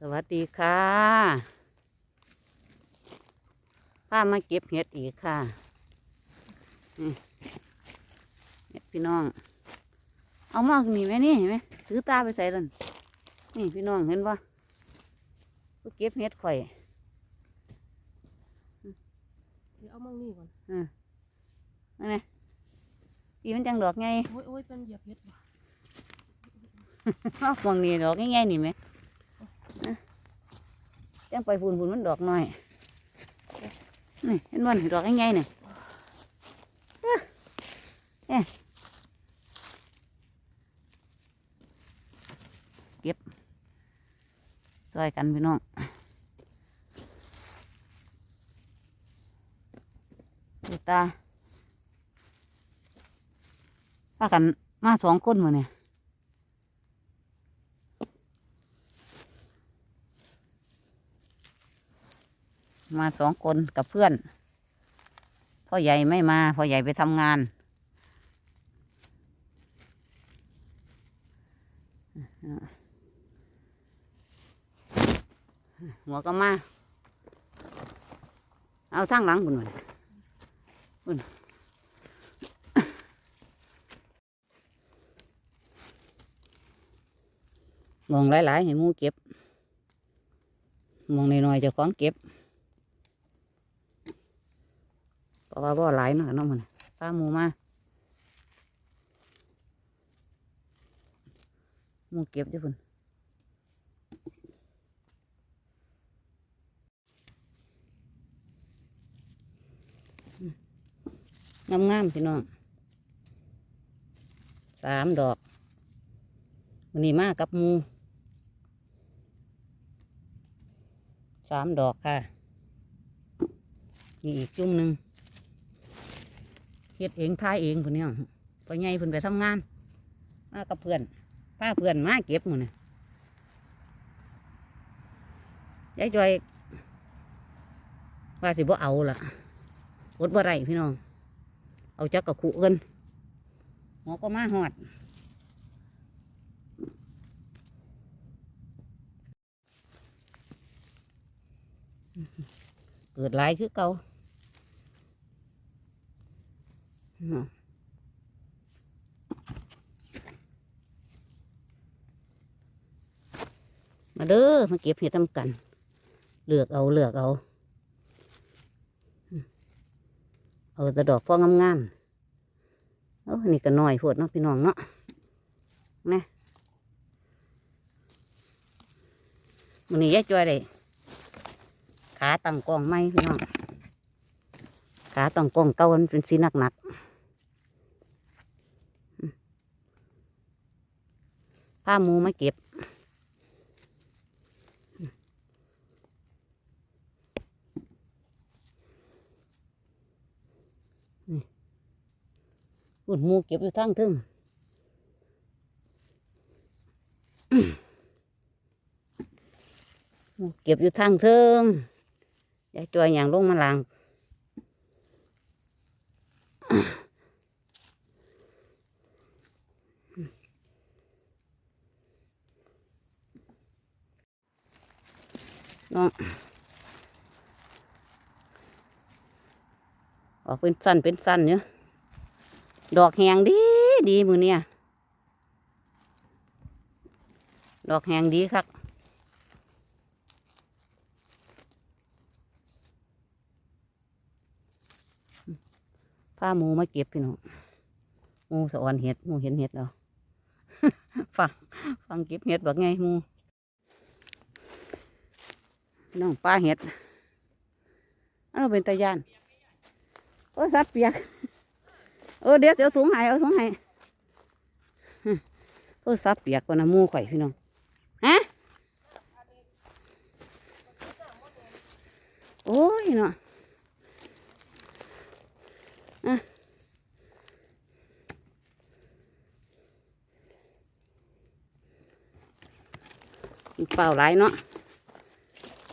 สวัสดีค่ะป้ามาเก็บเห็ดอีกค่ะนี่เห็ดพี่น้อง เอามาหนีไหมนี่เห็นไหมถือตาไปใส่ลันนี่พี่น้องเห็นปะก็เก็บเห็ดข่อยเดี๋ยวเอามั่งนี่ก่อนอืมนั่นไงปีมันจังดอกไงโอ้ยโอ้ยเป็นเหยียบเห็ดว่ะเอามองนี่ดอกง่ายๆนี่ไหม นะจังไปฝุ่นฝุ่นมันดอกหน่อยนี่เห็นมันดอกง่ายๆนี่เอ้อเอ๊ะเก็บซอยกันพี่น้องดูตาพากันมาสองคนมาเนี่ย มาสองคนกับเพื่อน พ่อใหญ่ไม่มาพ่อใหญ่ไปทำงาน หัวก็มา เอาทางหลังบุญบุญมองหลายๆให้มูเก็บมองน้อยๆจ้าของเก็บ เพ ราะว่าบ่หลายเนาะเนาะมันปลาหมูมาหมูเก็บจ้ะพุ่นงามงามๆพี่น้องสามดอกวันนี้มากับหมูสามดอกค่ะนี่อีกจุ่มหนึ่ง เฮ็ดเองทายเองคนนี้พอไงพิ่นไปทำงานมากับเพื่อนพาเพื่อนมาเก็บหมันน่ะยายจอยว่าสิบ่เอาล่ะอดบ่ไรพี่น้อง เอาจักกะขุเอินหมอก็มาหอดเกิดหลายคือเก่า เนาะ มาเด้อมาเก็บเห็ดทำกัน เลือกเอาเลือกเอา เอาแต่ดอกฟองงามๆโอ้นี่ก็น้อยโพดเนาะพี่น้องเนาะนะมันนี้ยายจอยเลยขาตั้งกองไหมพี่น้องขาตั้งกองเก่ามันเป็นสีหนักๆ ผ้าหมูมาเก็บ นี่อุ่นมูเก็บอยู่ทั้งทึ่งเก็บอยู่ทั้งทึ่งยายจอยอย่างลงมาลาง เนาะออกเป็นสั้นเป็นสั้นเนี่ยดอกแหงดีดีมือเนี่ย ดอกแหงดีครับพาหมูมาเก็บพี่น้องหมูสะออนเห็ดหมูเห็นเห็ดแล้วฟังฟังเก็บเห็ดบอกไงหมู น้องปลาเห็ดอันนั้เป็นตะยานโอ้ยสัตว์เปียกเออเดี๋ยวสิเอาถุงให้เอาถุงให้ฮึโอ้ยสัตว์เปียกกว่านะหมูข่อยพี่น้องฮะโอ้ยเนาะอะเปล่าหลายเนาะ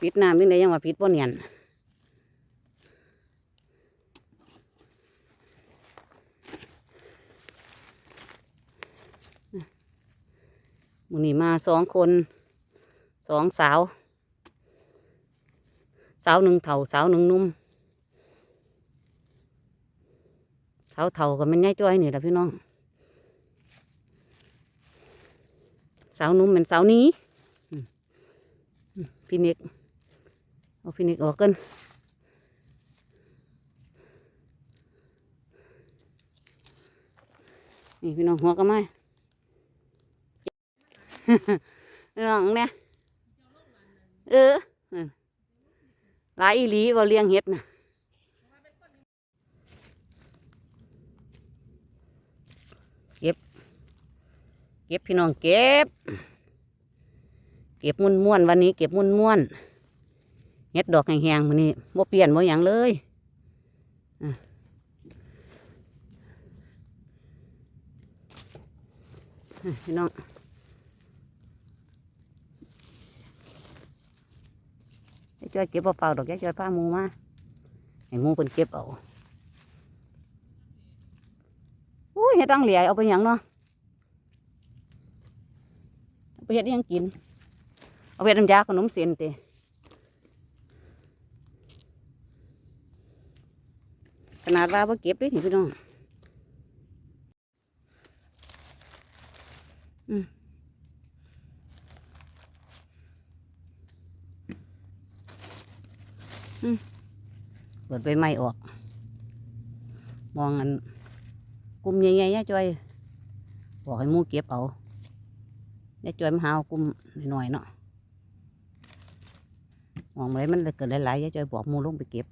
ปิดน้ำยังไงยังว่าปิดบ่เนียนมือนี้มาสองคนสองสาว สาวหนึ่งเท่าสาวหนึ่งนุ่มสาวเท่ากับมันย่ายจ้อยนี่แหละพี่น้อง สาวนุ่มเป็นสาวนี้พี่นิก เอาพี่นิกออกกันนี่พี่น้องหัวก็ไม่พี่น้องเนี่ยเออนั่นหลายอีหลีว่าเลี้ยงเห็ดนะเก็บ เก็บพี่น้องเก็บ เก็บมุนม้วนๆวันนี้เก็บมุนม้วนๆ เห็ดดอกแห้งๆมันนี้บ่เปลี่ยนบ่หยังเลยอะอะพี่น้องไอ้จ้อยเก็บเปล่าๆดอกแกจ้อยผ้ามูมาให้มูเป็นเก็บเอาอุ้ยเห็ดรังเหลียเอาไปหยังเนาะเอาไปเฮ็ดยังกิน เอาไปเฮ็ดน้ำยาขนมเส้นเต ขนาดว่าบ่เก็บเลยนี่พี่น้องอืมอืมเปิดใบไม้ออก มองอันกลุ่มใหญ่ๆย่าจอยบอกให้มูเก็บเอายายจอยมาหาเอากุมหน่อยๆเนาะมองอะไรมันเกิดหลายๆยายจอยบอกมูลงไปเก็บ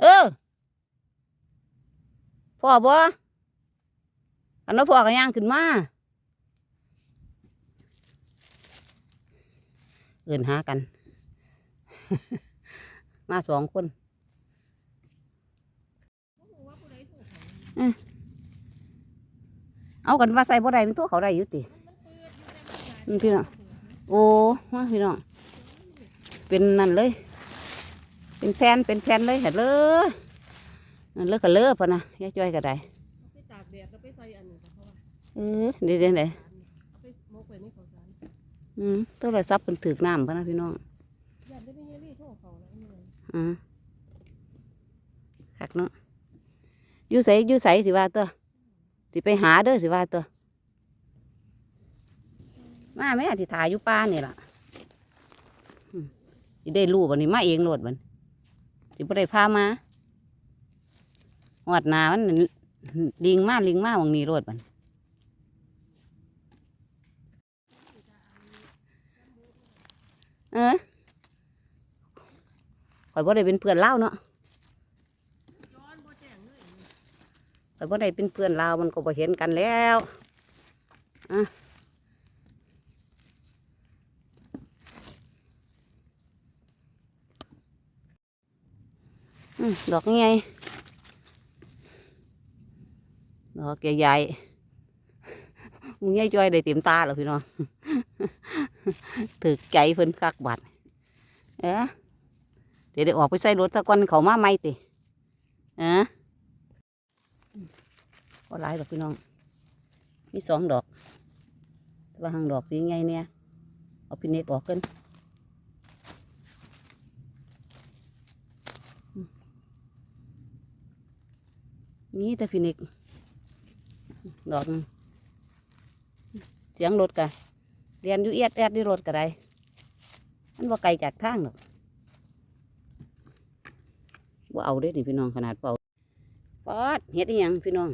เออ พ่อบ่อันนั้นพ่อก็ย่างขึ้นมาเอื่นหากัน มาสองคนเอากันว่าใส่บ่ได้มันตัวเขาได้อยู่ตินี่พี่น้องโอ้มาพี่น้องเป็นนั่นเลย เป็นแผ่นเป็นแผ่นเลยเห็ดเลย เลยก็เลิกพอนะยายจ้อยก็ได้เอาไปตากแดดแล้วไปใส่อันนี้ก็เพราะว่าเออเดี๋ยวเดี๋ยวเดี๋ยวเอาไปหมกไว้ในข้าวสารอืมตัวไรซับเป็นถือกน้ำพอนะพี่น้องอยากได้ไม่เฮลี่โทษเขาแล้วนี่เลยอืมคักเนาะอยู่ใสอยู่ใสสิว่าตัวสิไปหาเด้อสิว่าตัวมาแม่สิถ่ายอยู่ป้านี่ล่ะอืมสิได้รู้บันนี้มาเองโลดบันสิบ่ได้พามา หอดนามันลิงมาลิงมาวังนี้โลดบันเออข่อยบ่ได้เป็นเพื่อนเล่าเนาะย้อนบ่แจ้งเลยข่อยบ่ได้เป็นเพื่อนเล่ามันก็บ่เห็นกันแล้วอะอืมดอกไง ดอกใหญ่มึงใหญ่จ้อยได้เต็มตาแล้วพี่น้องถึกใจเพิ่นคักบัดเอ๊ะเดี๋ยวได้ออกไปใส่รถตะกอนเขามาไม่ติเอ๊ะก็หลายดอกพี่น้อง มีสองดอกแต่ว่าหางดอกสีไงเนี่ยเอาพินเนกออกกันนี่แต่พินเนก ดอกเสียงรถกะเรียนอยู่เอียดแอดที่รถกะไดมันว่าไกลจากทางหรอกว่าเอาเด้อนี่พี่น้องขนาดเปล่าฟอดเฮ็ดยังพี่น้อง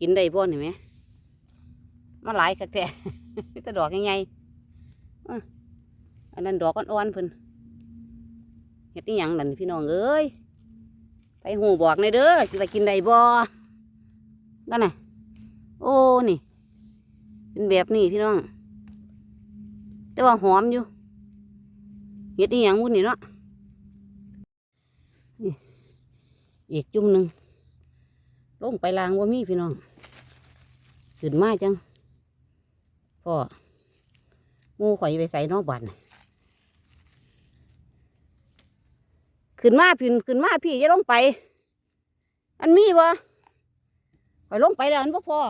กินได้บ่นี่ไหมมาหลายคักแท้มีแต่ดอกใหญ่ๆอื้ออันนั้นดอกอ่อนๆเพิ่นเฮ็ดยังนั่นพี่น้องเอ้ยไปหูบอกในอยเด้อสิว่ากินได้บ่ นั่นน่ะ โอ้นี่ เป็นแบบนี้พี่น้อง แต่ว่าหอมอยู่เฮ็ดอีหยังวุ้นนี่เนาะนี่อีกจุ่มหนึ่งลงไปลางว่ามีพี่น้องขึ้นมาจังพ่อมูข่อยไปใส่นอกบันขึ้นมาพี่ขึ้นมาพี่อย่าลงไป อันมีบ่ อยลงไปแล้วอันบ่พอ